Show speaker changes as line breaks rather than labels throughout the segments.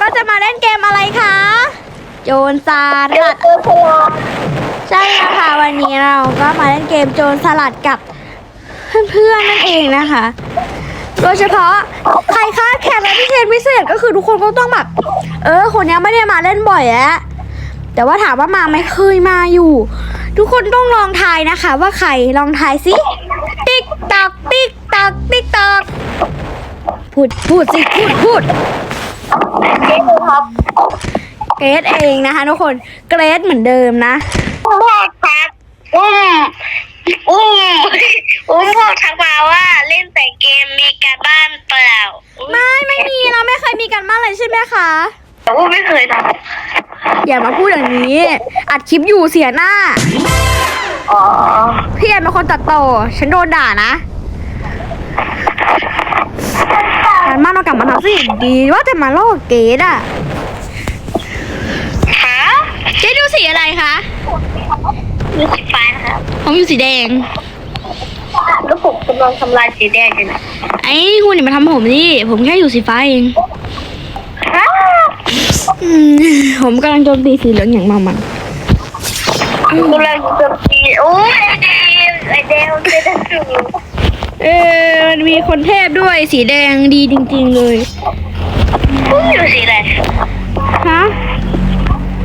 ก็จะมาเล่นเกมอะไรคะ โจรสลัด
เจอพลัง
ใช่แล้วค่ะวันนี้เราก็มาเล่นเกมโจรสลัดกับเพื่อนๆนั่นเองนะคะ โดยเฉพาะใครคะแขกรับพิเศษพิเศษก็คือทุกคนก็ต้องแบบ เออ คนนี้ไม่ได้มาเล่นบ่อยแล้วแต่ว่าถามว่ามาไหม่เคยมาอยู่ ทุกคนต้องลองทายนะคะ ว่าใครลองทายสิติ๊กตอกติ๊กตอกติ๊กตอกพูดพูดสิพูดพูด
เจ๊ดูครับ
เกรดเองนะคะทุกคนเกรดเหมือนเดิมนะ
พ่อครับอุ้มอุ้มอุ้มพ่อทักมาว่าเล่นแต่เกมมีการบ้านเปล่า
ไม่ไม่มีเราไม่เคยมีกันบ้านเลยใช่ไหมคะ
แต่ว่าไม่เคยท
อย่ามาพูดอย่างนี้ อัดคลิปอยู่เสียหน้าำ
อ๋อ
พี่แอนเป็นคนตัดต่อฉันโดนด่านะการบ้านเรากลับมาทำสิดีว่าจะมาลอกเกดอะ
ฮะ
เจ๊ดูสีอะไรคะ
มีสีฟ้านะครับ
ผมอยู่สีแดง
แล้วผมกำลังทำลายสีแดงอยู่นะ
ไอ้คุณอย่ามาทำผมนี่ผมแค่อยู่สีฟ้าเอง
อ้าว
อืมผมกำลังโจมตีสีเหลืองอย่างเมามัน
กำลังจะตีโอ้ยไอเดวไอเดวเจดัสู
เออมันมีคนเทพด้วยสีแดงดีจริง ๆ เลย
อุ้มอยู่สีอะไร
ฮะ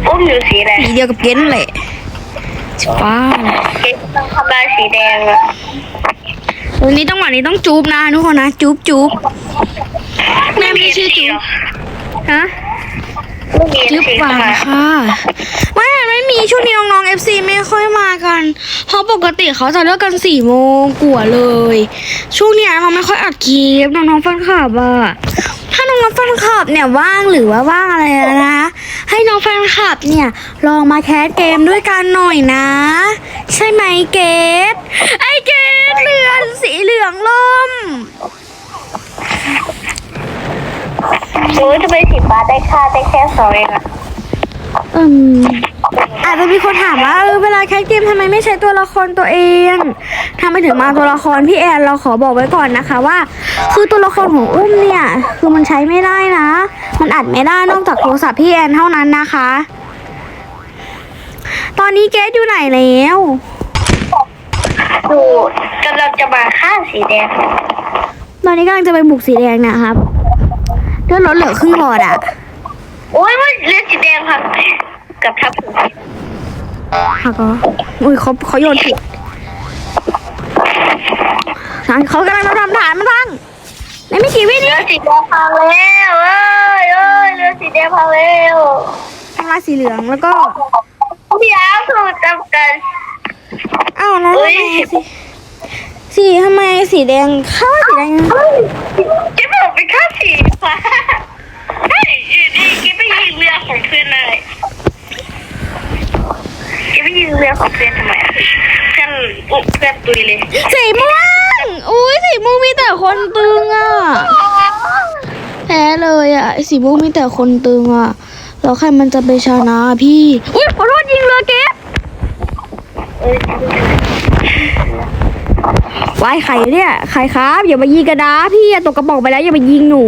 อุ้มอยู่สีอะไร
สีเดียวกับเกนนั่นแหละสีฟ้าน่ะ
เกมกำลังทำลายสีแดงอะ
วันนี้ต้องวันนี้ต้องจูบนะทุกคนนะจูบจูบแม่ไม่ชื่อจูบฮะ
ไม่มี
จูบ
สี
หวาน
ค่ะ
ค่ะไม่ไม่มีช่วงนี้น้องๆ FC ไม่ค่อยมากัน เพราะปกติเขาจะเลิกกันสี่โมงกว่าเลย ช่วงเนี้ยเราไม่ค่อยอัดคลิปน้องๆแฟนคลับอะถ้าน้องๆแฟนคลับเนี่ยว่างหรือว่าว่างอะไรนะ ให้น้องแฟนคลับเนี่ยลองมาแคสเกมด้วยกันหน่อยนะ ใช่ไหมเกดไอเกดเรือนสีเหลืองล่ม
โอ้ยทำไมสีฟ้าได้ค่าได้แค่สองเองอะ
อืมอาจจะมีคนถามว่าเออเวลา แคสเกมทำไมไม่ใช้ตัวละครตัวเองทำไมถึงมาตัวละครพี่แอนเราขอบอกไว้ก่อนนะคะว่า คือตัวละครของอุ้มเนี่ย คือมันใช้ไม่ได้นะ มันอัดไม่ได้นอกจากโทรศัพท์พี่แอนเท่านั้นนะคะ ตอนนี้เกสอยู่ไหนแล้ว
ดูกำลังจะมาฆ่าสีแดง
ตอนนี้กำลังจะไปบุกสีแดงนะครับเลือดรถเหลือครึ่งหลอดอะ
โอ้ยมันเลือดสีแดงค่ะกับทับผม
หักเหรออุ้ยเขาเขาโยนผิดทางเขากำลังจะทำฐานมาตั้งในไม่กี่วิ
เลื
นี้
อดสีแดงพังแล้วเอ้ยเอ้ยเลือดสีแดงพังแล้ว
ทำลายสีเหลืองแล้วก็
พี่อาร์ถูกจำกัน
อ้าวแล้ว
เฮ้
ทำ
ย
ไมสีสีทำไมสีแดงเข้าสีแดง
เฮ้ยจะบอกเป็นค่าสีฟ้าเฮ้ยอยู่ดีกิ๊บไปยิงเรือของเพื่อนเลยกิ๊บไปยิงเรือของเพื่อนทำไมอะเพื่อนอุ๊บเพื่อนตุยเลย
สีม่วง อุ้ยสีม่วงมีแต่คนตึงอะ แพ้เลยอะไอ้สีม่วงมีแต่คนตึงอะ แล้วใครมันจะไปชนะพี่ อุ้ยขอโทษยิงเรือเก็บ
เอ้ย
วายไข่เนี่ยไข่ครับ อย่ามายิงกันนะพี่อะตกกระบอกไปแล้วอย่ามายิงหนู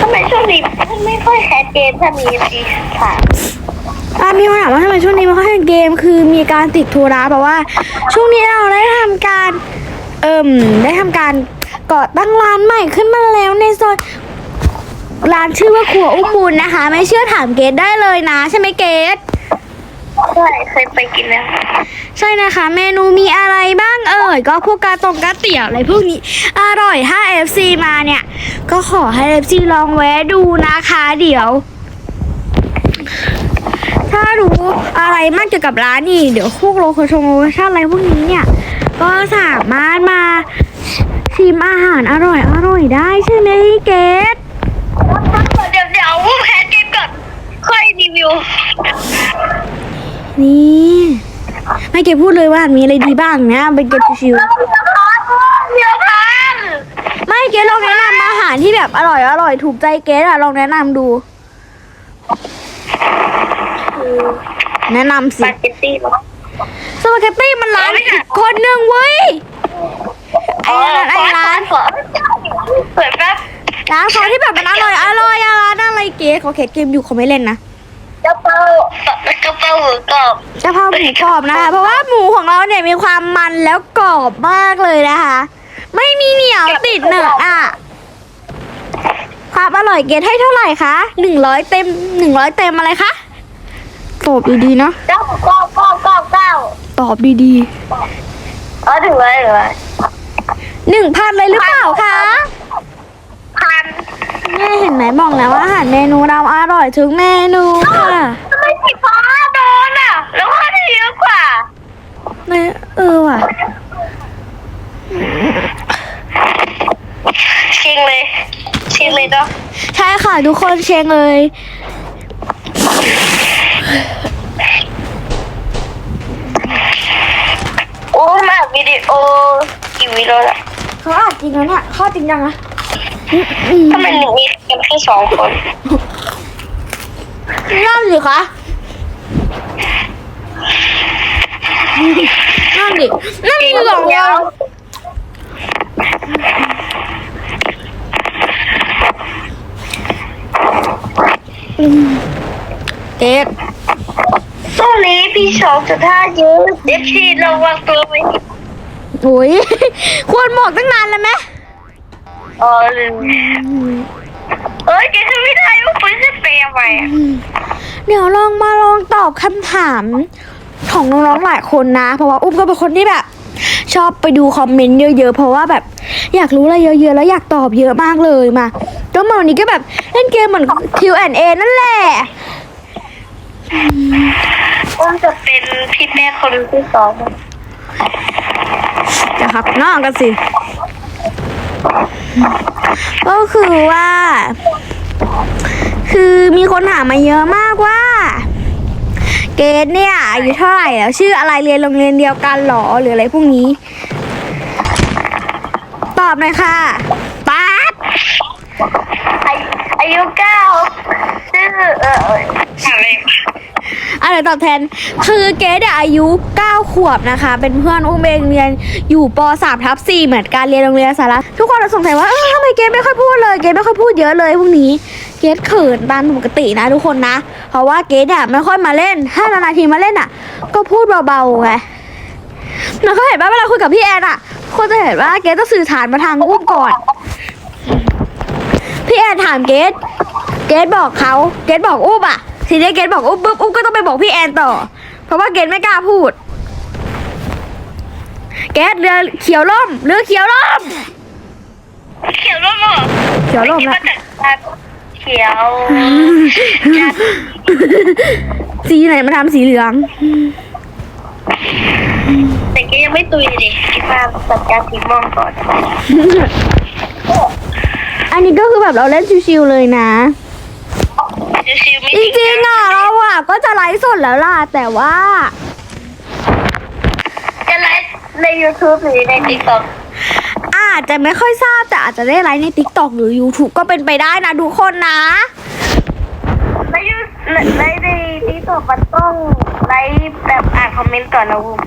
ทำไมช่วงนี้ไม่ค่อยแคสเกมถ้ามีสีขาว
อะมีคนถามว่าทำไมช่วงนี้ไม่ค่อยเล่นเกม คือมีการติดธุระแบบว่า ช่วงนี้เราได้ทำการ เอิ่มได้ทำการก่อตั้งร้านใหม่ขึ้นมาแล้วในซอยร้านชื่อว่าครัวอุ้มบุญนะคะ ไม่เชื่อถามเกดได้เลยนะ ใช่ไหมเกด
ใช่เคยไปกินแล้ว
ใช่นะคะ เมนูมีอะไรบ้างเอ่ยก็พวกกาตรงกาเตี๋ยวอะไรพวกนี้ อร่อยถ้า FC มาเนี่ย ก็ขอให้ FC ลองแวะดูนะคะ เดี๋ยว ถ้ารู้อะไรมากเกี่ยวกับร้านนี่เดี๋ยวพวกโลเคชั่นโลเคชั่นอะไรพวกนี้เนี่ย ก็สามารถมาชิมอาหารอร่อยอร่อยได้ใช่ไหมเกด
เดี๋ยวเดี๋ยวแคสเกมก่อนค่อยรีวิว
นี่ไม่เกดพูดเลยว่ามีอะไรดีบ้างนะไปเก็บชิว
เดี๋ยวพัน
ๆไม่เกดลองแนะนำอาหารที่แบบอร่อยอร่อยถูกใจเกดอะลองแนะนำดู แนะนำ
ส
สิ
ปาเกตตี้เหรอ
สปาเกตตี้มันร้านอีกคนหนึ่งเว้ย ไอ้ร้านไอ้ร้าน
ขอเปิดแป๊บ
ร้านเขาที่แบบมันอร่อยอร่อยอะร้านอะไรเก๋เขาเขตเกมอยู่เขาไม่เล่นนะ
กระเพรากระเพราหมูกรอบ
กะเพราหมูกรอบนะคะ เพราะว่าหมูของเราเนี่ยมีความมันแล้วกรอบมากเลยนะคะ ไม่มีเหนียวติดเนื้ออะ ความอร่อยเกรดให้เท่าไหร่คะหนึ่งร้อยเต็มหนึ่งร้อยเต็มอะไรคะ ตอบดีๆนะ
เก้าเก้าเก้าเก้าเก้า
ตอบดี
เออถึงเลยถึงเลย
ๆหนึ่งพันเลยหรือเปล่าคะ
พัน
เนี่ยเห็นไหมบอกแล้วว่าอาหารเมนูเราอร่อยทุกเมนูค่ะ
ทำไมสีฟ้าโดนอะ แล้วค่าได้เยอะกว่า
ไม่เออว่ะ
ชิงเลย ชิงเลยเนาะ
ใช่ค่ะทุกคนเชงเลย
อ้มาวิดีโอกี่วิดีโอละ
เขาอัดจริงแล้วเนี่ยเข้าจริงยังอะ
ทำไมหนึ่งมีกันแค่สองคน
นั่นสิคะนั่นดินั่นคือสองคนเด็ก
ตรง นี้พี่สองจุดห้าเยอะเอฟซีระวังตัวไว้
โอ้ยควรบอกตั้งนานแล้วไหม
อ๋อลืมเอ้ยแกทำไม่ได้ว่าปืนจะเปย์ไปอะ
เดี๋ยวลองมาลองตอบคำถามของน้องๆหลายคนนะ เพราะว่าอุ้มก็เป็นคนที่แบบ ชอบไปดูคอมเมนต์เยอะๆ เพราะว่าแบบ อยากรู้อะไรเยอะๆ แล้วอยากตอบเยอะมากเลยมาก็มาวันนี้ก็แบบเล่นเกมเหมือน Q&A นั่นแหละ
ว่าจะเป็นพี่แม่คนที่สอง
จะครับน้องกันสิ ก็คือว่า คือมีคนถามมาเยอะมากว่า เกดเนี่ยอายุเท่าไหร่แล้วชื่ออะไรเรียนโรงเรียนเดียวกันหรอหรืออะไรพวกนี้ ตอบหน่อยค่ะป๊าด
อายุอายุเก้าชื่อเอออะไร
อะไรตอบแทน คือเกดอายุ 9 ขวบนะคะ เป็นเพื่อนอุ้มเองเรียนอยู่ป .3 ทับ4เหมือนกันเรียนโรงเรียนสาระทุกคนเราสงสัยว่าเออทำไมเกดไม่ค่อยพูดเลย เกดไม่ค่อยพูดเยอะเลยพวกนี้ เกดเขินตามปกตินะทุกคนนะ เพราะว่าเกดเนี่ยไม่ค่อยมาเล่น ถ้านานๆทีมาเล่นอะ ก็พูดเบาๆไงแล้วก็เห็นว่าเวลาคุยกับพี่แอนอะคนจะเห็นว่าเกดต้องสื่อสารมาทางอุ้มก่อน พี่แอนถามเกดเกดบอกเขา เกดบอกอุ้มอะ ทีนี้เกดบอกอุ้มปุ๊บอุ้มก็ต้องไปบอกพี่แอนต่อ เพราะว่าเกดไม่กล้าพูด เกดเรือเขียวล่มเรือเขียวล่ม
เขียวร่มเหรอ
เขียวร่ม
คิด
ละ
ว่าจะเขียว
สีไหนมาทำสีเหลือง
แต่ก็ยังไม่ตุยดิคิดว่าจัดการสีม่วงก่อน
อันนี้ก็คือแบบเราเล่นชิวๆเลยนะ
ชิวๆไม่
จริงๆอะเราอะก็จะไลฟ์สดแล้วล่ะ แต่ว่า
จะไลฟ์ใน YouTube หรือใน TikTok
อาจจะไม่ค่อยทราบแต่อาจจะได้ไลฟ์ใน t ิ k t o k หรือ YouTube ก็เป็นไปได้นะทุกคนนะ
ในยูในในในที่ตัวมันต้องไลฟ์แบบอ่านคอมเมนต์ก่อนนะวุ้ม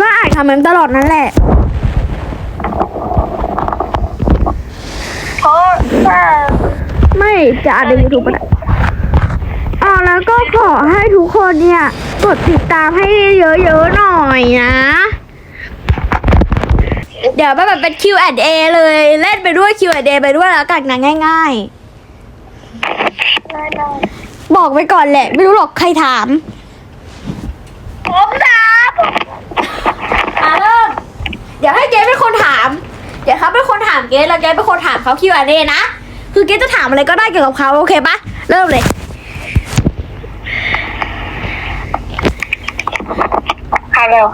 ก็อ่านคอมเมนต์ตลอดนั่นแหละ
เพราะถ้า
ไม่จะอ่านใน YouTube ก็ได้อ๋อ แล้วก็ขอให้ทุกคนเนี่ยกดติดตามให้เยอะๆหน่อยนะ เดี๋ยวแบบเป็น Q&A เลยเล่นไปด้วย Q&A ไปด้วยแล้วกันนะง่ายๆ บอกไปก่อนแหละ ไม่รู้หรอกใครถาม
ผมนะ
อะเริ่มเดี๋ยวให้เกรทเป็นคนถาม เดี๋ยวเขาเป็นคนถามเกรทแล้วเกรทเป็นคนถามเขา Q&A นะ คือเกรทจะถามอะไรก็ได้เกี่ยวกับเขาโอเคปะเริ่มเลย
ค่ะเร็ว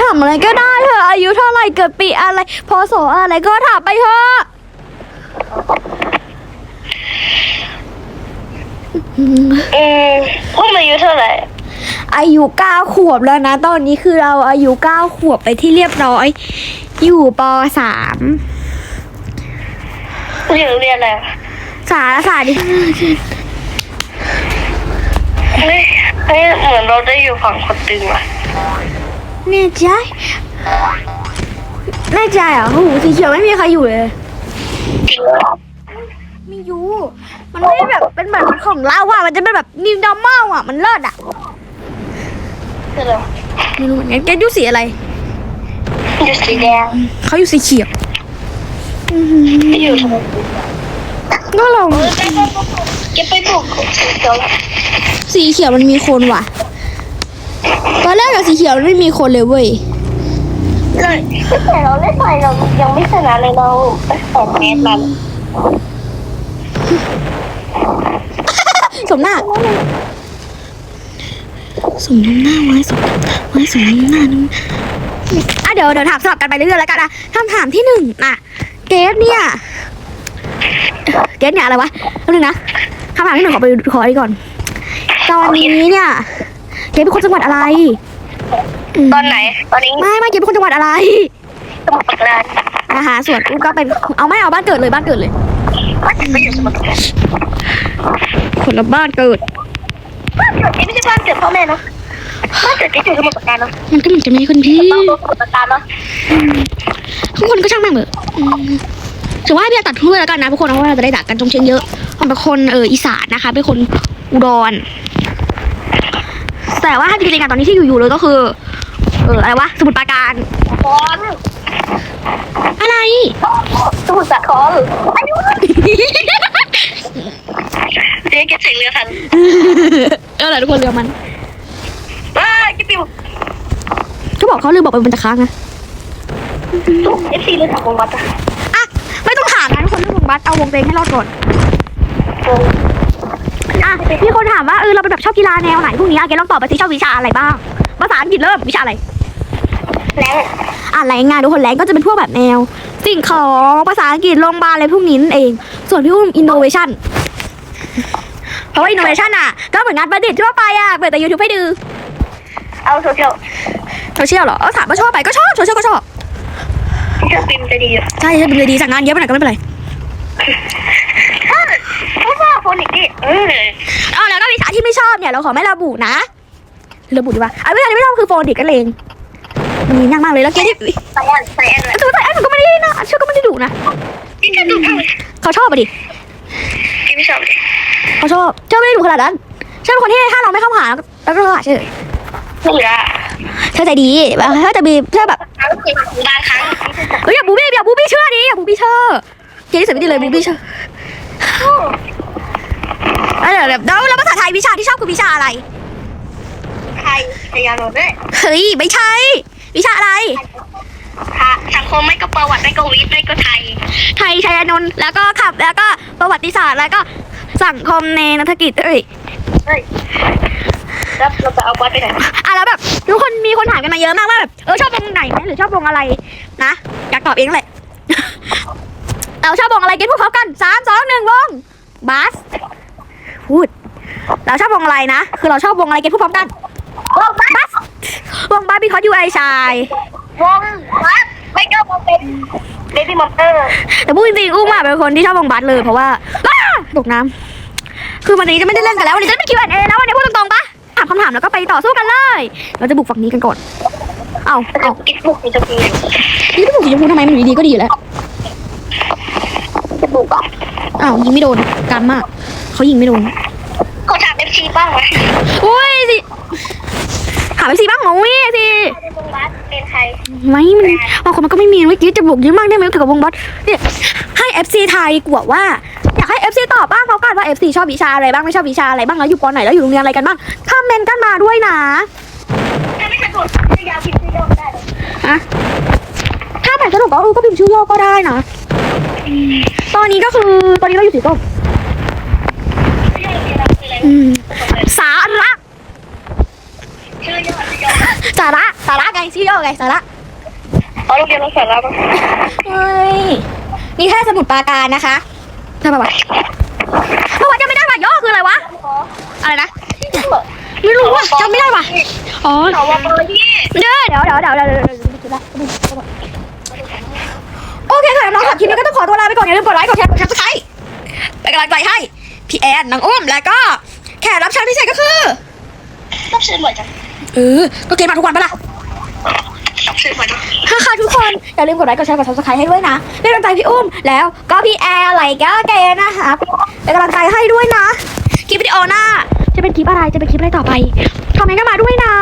ถามอะไรก็ได้เถอะอายุเท่าไหร่เกิดปีอะไรพศอะไรก็ถามไปเถอะ
อืมพวกมันอายุเท่าไหร่
อายุเก้าขวบแล้วนะ ตอนนี้คือเราอายุเก้าขวบไปที่เรียบร้อย อยู่ปสาม
เรียนเรียนอะไร
สารศาสตร์ดิ
เฮ้ย เฮ้ยเหมือนเราได้อยู่ฝั่งคนตึงว่ะ
แน่ใจแน่ใจเหรอโอ้โหสีเขียวไม่มีใครอยู่เลย
จริงเหรอ
ไม่รู้มันไม่ได้แบบเป็นแบบของเราอะมันจะเป็นแบบนิวดอมเมลอะ มันเลิศอะ
คืออะไร
ไม่รู้เหมือนกันแกอยู่สีอะไร
อยู่สีแดง
เขาอยู่สีเขียว
ไม่อยู่ทำไม
ก็ลอง
เออได้ได้เก็บไปปลูกสีเขียวแล้ว
สีเขียวมันมีคนว่ะ ตอนแรกกับสีเขียวมันไม่มีคนเลยเว้ย
เลยตั้งแต่เราเล่นไปเรายังไม่ชนะเลยเราไปแข่งแมสมัน
สมหน้าสมน้ำหน้าไว้สมไว้สมน้ำหน้านึงอะเดี๋ยวเดี๋ยวถามสลับกันไปเรื่อยๆแล้วกันอะคำถามที่หนึ่งน่ะ เกสเนี่ยเกสเนี่ยอะไรวะแป๊บนึงนะคำถามที่หนึ่งขอไปขอดีก่อน ตอนนี้เนี่ยเกสเป็นคนจังหวัดอะไรม
ตอนไหน ตอนนี้
ไม่ไม่เกสเป็นคนจังหวัดอะไร
สมุทรปราการ
อาหารส่วนอุ้มก็เป็นเอาไม่เอาบ้านเกิดเลยบ้านเกิดเลย
บ้านเกิดไม่อยู่สมุทรปราการ
คนละบ้านเกิด
บ้านเกิดนี่ไม่ใช่บ้านเกิดพ่อแม่เนาะบ้านเกิดที่อยู่สมุทรปราการเนาะ
มันก็เหมือนจะมีคนพี่
บ้านสมุทรปราการเนาะ
ทุกคนก็ช่างแม่งเถอะอืม ถือว่าให้พี่ตัดถ้วยแล้วกันนะทุกคนเพราะว่าเราจะได้ด่ากันจงเชงเยอะผมเป็นคนเอออีสานนะคะเป็นคนอุดร แต่ว่าถ้าจริงๆอะตอนนี้ที่อยู่ๆเลยก็คือ เอออะไรวะสมุทรปราการ
คอน
อะไร
สมุทรสาครอายุเจ๊เก็บเสียงเรือคัน
เออแหละทุกคนเรือมัน
ว้ากิ๊บปิว
เขาบอกเขาลืมบอกไปมันจะค้างนะ
เอฟซีเรือจากวงวัดอะ
อะไม่ต้องถามนะทุกคนเรื่องวงบัสเอาวงเพลงให้รอดก่อน
วง
อะมีคนถามว่าเออเราเป็นแบบชอบกีฬาแนวไหนพวกนี้อะแกลองตอบไปสิชอบวิชาอะไรบ้าง ภาษาอังกฤษเริ่มวิชาอะไร
แล้ว
อ่านแรงงานทุกคนแรงก็จะเป็นพวกแบบแนว สิ่งของภาษาอังกฤษโรงพยาบาลอะไรพวกนี้นั่นเอง ส่วนพี่อุ้มอินโนเวชันเพราะว่าอินโนเวชันอะ ก็เหมือนงานประดิษฐ์ทั่วไปอะเปิดแต่ยูทูบให้ดู
เอาโซเชียล
โซเชียลเหรอเอาถามว่าชอบไปก็ชอบโซเชียลก็ชอบ
ที่จะพิมพ์จะดีอยู่
ใช่ใช่เป็นเลยดีสั่งงานเยอะไปหน่อยก็ไม่เป็นไร
ถ้าพูดว่าโฟนิกนี่เออ
อ๋อแล้วก็วิชาที่ไม่ชอบเนี่ยเราขอไม่ระบุนะระบุดีว่าอะวิชาที่ไม่ชอบคือโฟนดิกกันเองมียากมากเลยแล้วเกที่
ไซแอนไซแอนเลย
คือแต่ไอ้มันก็ไม่ได้นะเชื่อก็ไม่ได้ดุนะ
นี่จะดูมากเลย
เขาชอบอะดิ
ที่ไม่ชอบเลย
เขาชอบเชื่อไม่ได้ดุขนาดนั้นเชื่อเป็นคนที่ถ้าเราไม่เข้าหาแล้วก็หาเชื่อ
ไม่เหลือ
เชื่อใจดีแบบเชื่อจะมีเชื่อแบบ
ครั้งเดียวบางครั้ง
เฮ้ยอย่าบูบี้อย่าบูบี้เชื่อดิอย่าบูบี้เชื่อเกที่สุดไม่ดีเลยบูบี้เชื่อแล้วเดี๋ยวเดี๋ยวแล้วภาษาไทยวิชาที่ชอบคือวิชาอะไร
ไทยพยานด้วย
เฮ้ยไม่ใช่ วิชาอะไร
ค่ะสังคมไม่ก็ประวัติไม่ก็วิทย์ไม่ก็ไทย
ไทยชัยนนท์แล้วก็ขับ แล้วก็ประวัติศาสตร์แล้วก็สังคมในนักกิจเอ้ย
เฮ้ย แล้วเราจะเอาวัดไปไหน
อะแล้วแบบทุกคนมีคนถามกันมาเยอะมากว่าแบบเออชอบวงไหนไหมหรือชอบวงอะไรนะอยากตอบเองนั่นแหละเราชอบวงอะไรกันพูดพร้อมกันสามสองหนึ่งวงบัสพูดเราชอบวงอะไรนะ คือเราชอบวงอะไรกันพูดพร้อมกัน
วงวัด
บัสวงบัสบีคอสยูไอชายว
งวัดไม่ก็มาเป็นเบบี้มอนเตอร์
แต่พูดจริงๆอุ้มอะเป็นคนที่ชอบวงบัสเลยเพราะว่าอ้าตกน้ำคือวันนี้จะไม่ได้เล่นกันแล้ววันนี้จะไม่คิวแอนเอแล้ววันนี้พูดตรงๆปะ ถามคำถามแล้วก็ไปต่อสู้กันเลย เราจะบุกฝั่งนี้กันก่อน เอา
จะ
เอา
กินบุกจะกิน
นี่จะบุกสีชมพูทำไมมันอยู่ดีๆก็ดีอยู่แล้ว
จะบุกอะ
อ้าวยิงไม่โดนกำมากเขายิงไม่โดน
เขาถามเอฟซีบ้างไหม
อุ้ยสิถามไปสิบ้างเหรออุ้ยสิ
วงวัดเป็นใคร
ไม่มันบางคนมันก็ไม่มีเมื่อกี้จะบุกเยอะมากได้ไหมเกี่ยวกับวงบอสเนี่ยให้ FC ทายดีกว่าว่าอยากให้ FC ตอบบ้างเขากันว่า FC ชอบวิชาอะไรบ้างไม่ชอบวิชาอะไรบ้างแล้วอยู่ปอไหนแล้วอยู่โรงเรียนอะไรกันบ้างคอมเมนต์กันมาด้วยนะ
ถ้าไม่สะดวกจะยาวพิมพ์ชื่อย่อได้เลย
อะถ้าแบบสนุกก็เออก็พิมพ์ชื่อย่อก็ได้นะตอนนี้ก็คือตอนนี้เราอยู่สีส้ม
ชื่อย่อคืออะไร
อืมสาระ
ชื่อย่อชื่อย่อ
สาระสาระไงชื่อย่อไงสาระ
เอาโรงเรียนเราสอนเราบ้าง
เฮ้ยนี่แค่สมุดปราการนะคะ ได้ปะวะปะวะจำไม่ได้ป่ะย่อคืออะไรวะ อะไรนะ ไม่รู้ว่ะจำไม่ได้ป่ะ อ๋อเดี๋ยวเดี๋ยวเดี๋ยวเดี๋ยวเดี๋ยวโอเคค่ะน้องๆสำหรับคลิปนี้ก็ต้องขอตัวลาไปก่อนอย่าลืมกดไลค์กดแชร์กดซับสไครต์เปกำลังใจให้พี่แอนนางอ้อมแล้วก็แขกรับเชิญพิเศษก็คือ
ต้องเชิญบ่อยจัง
เออ ก็เกณฑ์มาทุกวันปะล่ะ ค่ะค่ะทุกคน อย่าลืมกดไลค์กดแชร์กด subscribe ให้ด้วยนะเป็นกำลังใจพี่อุ้มแล้วก็พี่แอร์อะไรก็แกนะคะเป็นกำลังใจให้ด้วยนะ คลิปวิดีโอหน้า จะเป็นคลิปอะไรจะเป็นคลิปอะไรต่อไปคอมเมนต์กันมาด้วยนะ